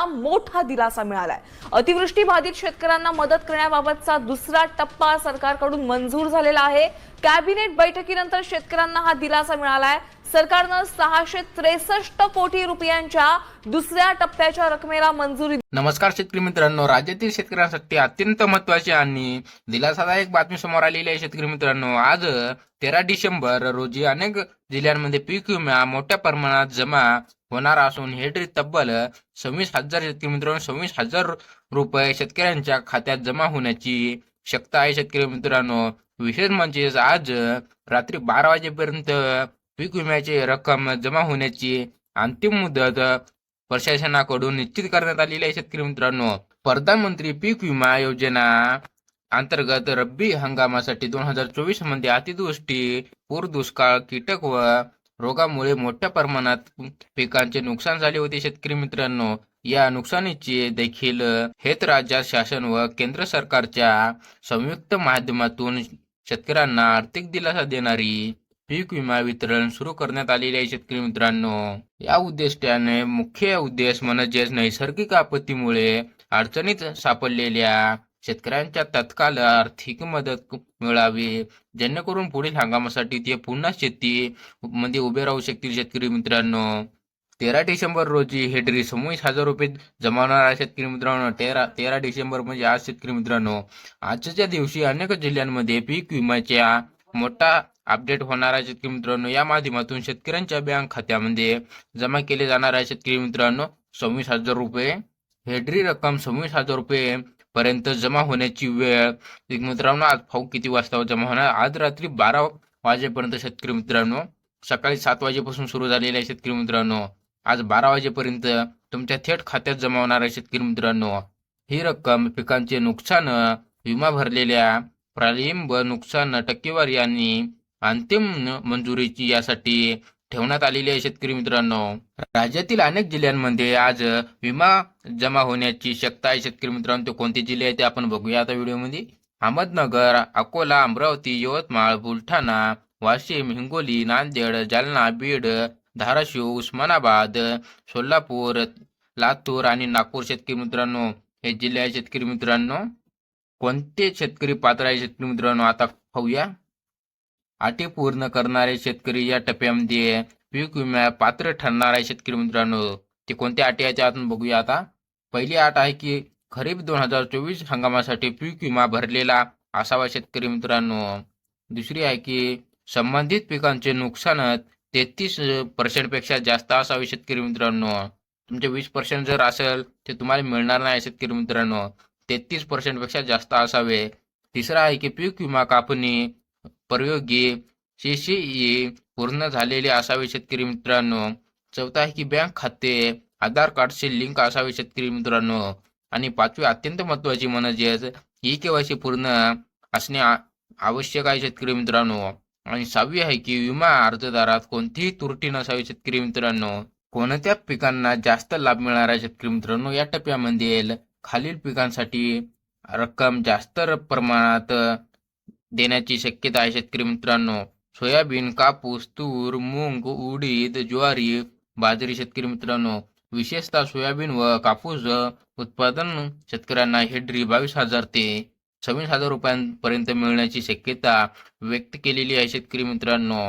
शेतकऱ्यांना मोठा दिलासा मिळालाय. अतिवृष्टी बाधित शेतकऱ्यांना मदत करण्याबाबतचा दुसरा टप्पा सरकारकडून मंजूर झालेला आहे. कॅबिनेट बैठकीनंतर शेतकऱ्यांना हा दिलासा मिळालाय. सरकारनं सहाशे त्रेसष्ट कोटी रुपयांच्या दुसऱ्या टप्प्याच्या रकमेला मंजुरी नमस्कार शेतकरी मित्रांनो राज्यातील शेतकऱ्यांसाठी अत्यंत महत्वाची आणि दिलासादायक बातमी समोर आलेली आहे शेतकरी मित्रांनो. आज तेरा डिसेंबर रोजी अनेक जिल्ह्यांमध्ये पीक विमा मोठ्या प्रमाणात जमा होणार असून हे ट्री तब्बल सव्वीस हजार शेतकरी मित्रांनो सव्वीस हजार रुपये शेतकऱ्यांच्या खात्यात जमा होण्याची शक्यता आहे शेतकरी मित्रांनो. विशेष म्हणजे आज रात्री बारा वाजेपर्यंत पीक विम्याची रक्कम जमा होण्याची अंतिम मुदत प्रशासनाकडून निश्चित करण्यात आलेली आहे शेतकरी मित्रांनो. प्रधानमंत्री पीक विमा योजना अंतर्गत रब्बी हंगामासाठी दोन हजार चोवीसमध्ये अतिवृष्टी पूर दुष्काळ कीटक व रोगामुळे मोठ्या प्रमाणात पिकांचे नुकसान झाले होते शेतकरी मित्रांनो. या नुकसानीचे देखील हेत राज्यात शासन व केंद्र सरकारच्या संयुक्त माध्यमातून शेतकऱ्यांना आर्थिक दिलासा देणारी पीक विमा वितरण सुरू करण्यात आलेले आहे शेतकरी मित्रांनो. या उद्दिष्टाने मुख्य उद्देश म्हणजेच नैसर्गिक आपत्तीमुळे अडचणीत सापडलेल्या शेतकऱ्यांच्या तत्काळ आर्थिक मदत मिळावी जेणेकरून पुढील हंगामासाठी ते पुन्हा शेती मध्ये उभे राहू शकतील शेतकरी मित्रांनो. तेरा डिसेंबर रोजी हे ड्री सव्वीस हजार रुपये जमावणार आहे शेतकरी मित्रांनो. तेरा तेरा डिसेंबर म्हणजे आज शेतकरी मित्रांनो. आजच्या दिवशी अनेक जिल्ह्यांमध्ये पीक विम्याच्या मोठा अपडेट होणार आहे शेतकरी मित्रांनो. या माध्यमातून शेतकऱ्यांच्या बँक खात्यामध्ये जमा केले जाणार आहे शेतकरी मित्रांनो. सव्वीस हजार रुपये. हेड्री रक्कम सव्वीस हजार रुपये पर्यंत जमा होण्याची वेळ. एक मित्रांनो आज भाऊ किती वाजता हो? जमा होणार? आज रात्री बारा वाजेपर्यंत शेतकरी मित्रांनो सकाळी सात वाजेपासून सुरू झालेले आहे शेतकरी मित्रांनो. आज बारा वाजेपर्यंत तुमच्या थेट खात्यात जमा होणार आहे शेतकरी मित्रांनो. ही रक्कम पिकांचे नुकसान विमा भरलेल्या प्रालिंब नुकसान टक्केवारी आणि अंतिम मंजुरीची यासाठी ठेवण्यात आलेली आहे शेतकरी मित्रांनो. राज्यातील अनेक जिल्ह्यांमध्ये आज विमा जमा होण्याची शक्यता आहे शेतकरी मित्रांनो. ते कोणते जिल्हे आहेत ते आपण बघूया आता व्हिडिओमध्ये. अहमदनगर अकोला अमरावती यवतमाळ बुलढाणा वाशिम हिंगोली नांदेड जालना बीड धाराशिव उस्मानाबाद सोलापूर लातूर आणि नागपूर शेतकरी मित्रांनो. हे जिल्हे आहे शेतकरी मित्रांनो. कोणते शेतकरी पात्र आहे शेतकरी मित्रांनो? आता पाहूया. अटी पूर्ण करणारे शेतकरी या टप्प्यामध्ये पीक विम्या पात्र ठरणार आहे शेतकरी मित्रांनो ते कोणत्या अटी याच्या आतून बघूया आता. पहिली अट आहे की खरीप दोन हजार चोवीस हंगामासाठी पीक विमा भरलेला असावा शेतकरी मित्रांनो. दुसरी आहे की संबंधित पिकांचे नुकसान तेहतीस पर्सेंटपेक्षा जास्त असावे शेतकरी मित्रांनो. तुमचे वीस पर्सेंट जर असेल ते तुम्हाला मिळणार नाही शेतकरी मित्रांनो. तेहतीस पर्सेंटपेक्षा जास्त असावे. तिसरा आहे की पीक विमा कापणी परयोगी सीसीई पूर्ण झालेले असावे शेतकरी मित्रांनो. चौथा आहे की बँक खाते आधार कार्डशी लिंक असावे शेतकरी मित्रांनो. आणि पाचवी अत्यंत महत्वाची म्हणजेच ई केवायसी पूर्ण असणे आवश्यक आहे शेतकरी मित्रांनो. आणि सहावी आहे की विमा अर्जदारात कोणतीही त्रुटी नसावी शेतकरी मित्रांनो. कोणत्या पिकांना जास्त लाभ मिळणार आहे शेतकरी मित्रांनो या टप्प्यामध्ये खालील पिकांसाठी रक्कम जास्त प्रमाणात देण्याची शक्यता आहे शेतकरी मित्रांनो. सोयाबीन कापूस तूर मूग उडीद ज्वारी बाजरी शेतकरी मित्रांनो. विशेषतः सोयाबीन व कापूस उत्पादन शेतकऱ्यांना हेड्री बावीस हजार ते सव्वीस हजार रुपयांपर्यंत मिळण्याची शक्यता व्यक्त केलेली आहे शेतकरी मित्रांनो.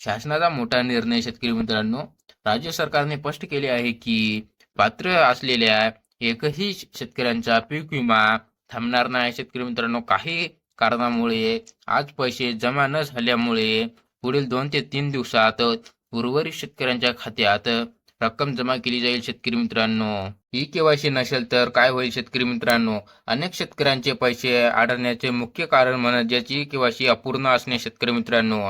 शासनाचा मोठा निर्णय शेतकरी मित्रांनो. राज्य सरकारने स्पष्ट केले आहे की पात्र असलेल्या एकही शेतकऱ्यांचा पीक विमा थांबणार नाही. शेतकरी मित्रांनो काही कारणामुळे आज पैसे जमा न झाल्यामुळे पुढील दोन ते तीन दिवसात उर्वरित शेतकऱ्यांच्या खात्यात रक्कम जमा केली जाईल शेतकरी मित्रांनो. ई केवायसी नसेल तर काय होईल शेतकरी मित्रांनो? अनेक शेतकऱ्यांचे पैसे आढळण्याचे मुख्य कारण म्हणजेच ई केवायसी अपूर्ण असणे शेतकरी मित्रांनो.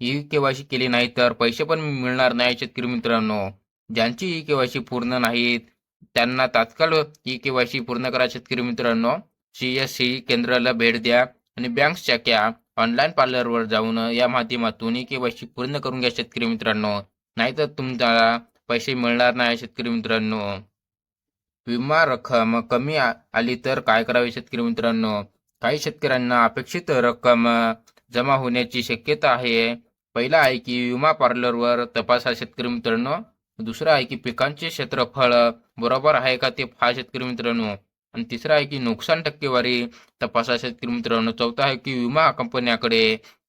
ई केवायसी केली नाही तर पैसे पण मिळणार नाही शेतकरी मित्रांनो. ज्यांची ई केवायसी पूर्ण नाहीत त्यांना तात्काळ ई केवायसी पूर्ण करा शेतकरी मित्रांनो. सी एस सी केंद्राला भेट द्या. आणि बँक शाखा ऑनलाईन पार्लरवर जाऊन या माध्यमातून ई केवायसी पूर्ण करून घ्या शेतकरी मित्रांनो. नाहीतर तुमचा पैसे मिळणार नाही शेतकरी मित्रांनो. विमा रक्कम कमी आली तर काय करावे शेतकरी मित्रांनो? काही शेतकऱ्यांना अपेक्षित रक्कम जमा होण्याची शक्यता आहे. पहिला आहे की विमा पार्लरवर तपासा शेतकरी मित्रांनो. दुसरं आहे की पिकांचे क्षेत्रफळ बरोबर आहे का ते पहा शेतकरी मित्रांनो. आणि तिसरं आहे की नुकसान टक्केवारी तपासा शेतकरी मित्रांनो चौथा आहे की विमा कंपन्याकडे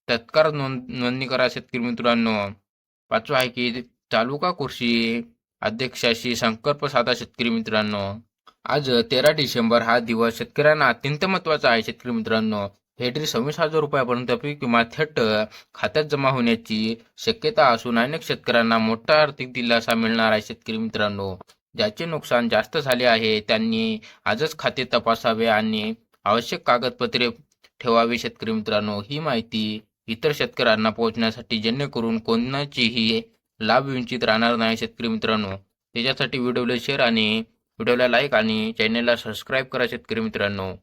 तत्काळ नोंद नोंदणी करा शेतकरी मित्रांनो. पाचवा आहे की तालुका कृषी अध्यक्षाशी संकल्प साधा शेतकरी मित्रांनो. आज तेरा डिसेंबर हा दिवस शेतकऱ्यांना अत्यंत महत्त्वाचा आहे शेतकरी मित्रांनो. हेटरी सव्वीस हजार रुपयापर्यंत पीक विमा थेट खात्यात जमा होण्याची शक्यता असून अनेक शेतकऱ्यांना मोठा आर्थिक दिलासा मिळणार आहे शेतकरी मित्रांनो. ज्याचे नुकसान जास्त झाले आहे त्यांनी आजच खाते तपासावे आणि आवश्यक कागदपत्रे ठेवावी शेतकरी मित्रांनो. ही माहिती इतर शेतकऱ्यांना पोहोचण्यासाठी जेणेकरून कोणाचीही लाभ विंचित राहणार नाही शेतकरी मित्रांनो. त्याच्यासाठी व्हिडिओला शेअर आणि व्हिडिओला लाईक आणि चॅनलला सबस्क्राईब करा शेतकरी मित्रांनो.